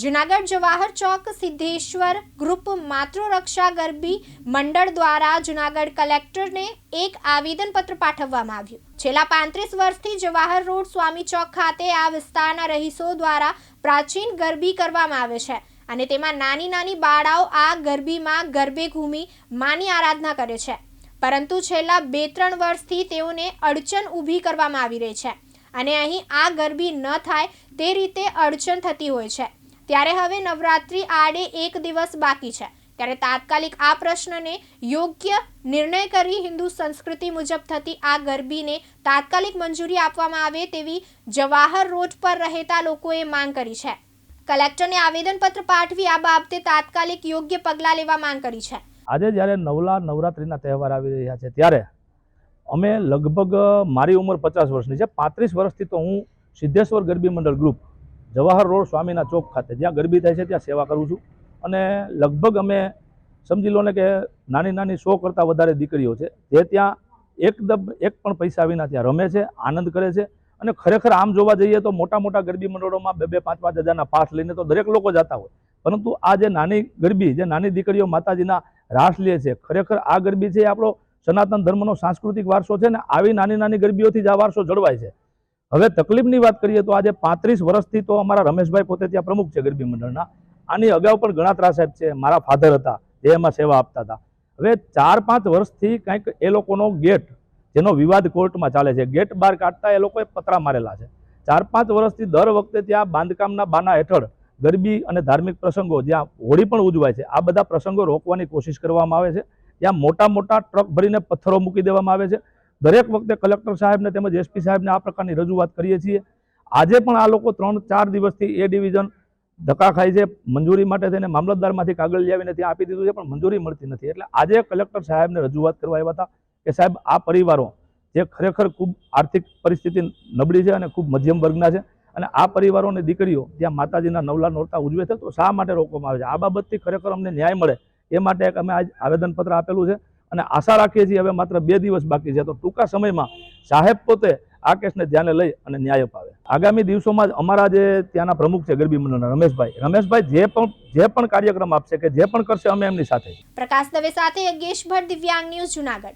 જુનાગઢ જવાહર ચોક, Siddheshwar group માતૃરક્ષા ગરબી મંડળ દ્વારા જુનાગઢ કલેક્ટરને એક આવેદનપત્ર પાઠવવામાં આવ્યું. છેલ્લા પાંત્રીસ વર્ષથી જવાહર રોડ સ્વામી ચોક ખાતે આ વિસ્તારના રહીશો દ્વારા પ્રાચીન ગરબી કરવામાં આવે છે અને તેમાં નાની નાની બાળાઓ આ ગરબીમાં ગરબે ઘૂમી માની આરાધના કરે છે. પરંતુ છેલ્લા બે ત્રણ વર્ષથી તેઓને અડચણ ઊભી કરવામાં આવી રહી છે અને અહીં આ ગરબી ન થાય તે રીતે અડચણ થતી હોય છે. ત્યારે હવે નવરાત્રિ આડે એક દિવસ બાકી છે. ત્યારે તાત્કાલિક આ પ્રશ્નને યોગ્ય નિર્ણય કરી હિન્દુ સંસ્કૃતિ મુજબ થતી આ ગરબીને તાત્કાલિક મંજૂરી આપવામાં આવે તેવી જવાહર રોડ પર રહેતા લોકોએ માંગ કરી છે. કલેક્ટરને આવેદનપત્ર પાઠવી આ બાબતે તાત્કાલિક યોગ્ય પગલાં લેવા માંગ કરી છે. આજે જ્યારે નવલા નવરાત્રિના તહેવાર આવી રહ્યા છે ત્યારે અમે લગભગ મારી ઉંમર પચાસ વર્ષની છે. પાંત્રીસ વર્ષથી તો હું સિદ્ધેશ્વર ગરબી મંડળ ગ્રુપ જવાહર રોડ સ્વામીના ચોક ખાતે, જ્યાં ગરબી થાય છે, ત્યાં સેવા કરું છું. અને લગભગ અમે સમજી લો ને કે નાની નાની સો કરતાં વધારે દીકરીઓ છે, જે ત્યાં એકદમ એક પણ પૈસા વિના ત્યાં રમે છે, આનંદ કરે છે. અને ખરેખર આમ જોવા જઈએ તો મોટા મોટા ગરબી મંડળોમાં બે બે પાંચ પાંચ હજારના પાસ લઈને તો દરેક લોકો જતા હોય. પરંતુ આ જે નાની ગરબી, જે નાની દીકરીઓ માતાજીના રાસ લે છે, ખરેખર આ ગરબી છે એ આપણો સનાતન ધર્મનો સાંસ્કૃતિક વારસો છે ને આવી નાની નાની ગરબીઓથી જ આ વારસો જળવાય છે. હવે તકલીફની વાત કરીએ તો આજે પાંત્રીસ વર્ષથી તો અમારા રમેશભાઈ પોતે ત્યાં પ્રમુખ છે ગરબી મંડળના. આની અગાઉ પણ ઘણા સાહેબ છે, મારા ફાધર હતા, જે એમાં સેવા આપતા હતા. હવે ચાર પાંચ વર્ષથી કંઈક એ લોકોનો ગેટ, જેનો વિવાદ કોર્ટમાં ચાલે છે, ગેટ બહાર કાઢતા એ લોકોએ પતરા મારેલા છે. ચાર પાંચ વર્ષથી દર વખતે ત્યાં બાંધકામના બાના હેઠળ ગરબી અને ધાર્મિક પ્રસંગો જ્યાં હોળી પણ ઉજવાય છે, આ બધા પ્રસંગો રોકવાની કોશિશ કરવામાં આવે છે. ત્યાં મોટા મોટા ટ્રક ભરીને પથ્થરો મૂકી દેવામાં આવે છે. દરેક વખતે કલેક્ટર સાહેબને તેમજ એસપી સાહેબને આ પ્રકારની રજૂઆત કરીએ છીએ. આજે પણ આ લોકો ત્રણ ચાર દિવસથી એ ડિવિઝન ધક્કા ખાય છે. મંજૂરી માટે તેને મામલતદારમાંથી કાગળ લઈ આવીને ત્યાં આપી દીધું છે, પણ મંજૂરી મળતી નથી. એટલે આજે કલેક્ટર સાહેબને રજૂઆત કરવા આવ્યા હતા કે સાહેબ, આ પરિવારો જે ખરેખર ખૂબ આર્થિક પરિસ્થિતિ નબળી છે અને ખૂબ મધ્યમ વર્ગના છે અને આ પરિવારોની દીકરીઓ ત્યાં માતાજીના નવલા નોરતા ઉજવે છે, તો શા માટે રોકવામાં આવે છે? આ બાબતથી ખરેખર અમને ન્યાય મળે એ માટે એક અમે આજ આવેદનપત્ર આપેલું છે. અને આશા રાખીએ છીએ હવે માત્ર બે દિવસ બાકી છે. તો ટૂંકા સમયમાં સાહેબ પોતે આ કેસને ધ્યાને લઈ અને ન્યાય અપાવે. આગામી દિવસોમાં જ અમારા જે ત્યાંના પ્રમુખ છે, ગરબી મંડળના રમેશભાઈ રમેશભાઈ જે પણ જે પણ કાર્યક્રમ આપશે કે જે પણ કરશે અમે એમની સાથે. પ્રકાશ દવે સાથે યજ્ઞેશ ભટ્ટ દિવ્યાંગ ન્યૂઝ જુનાગઢ.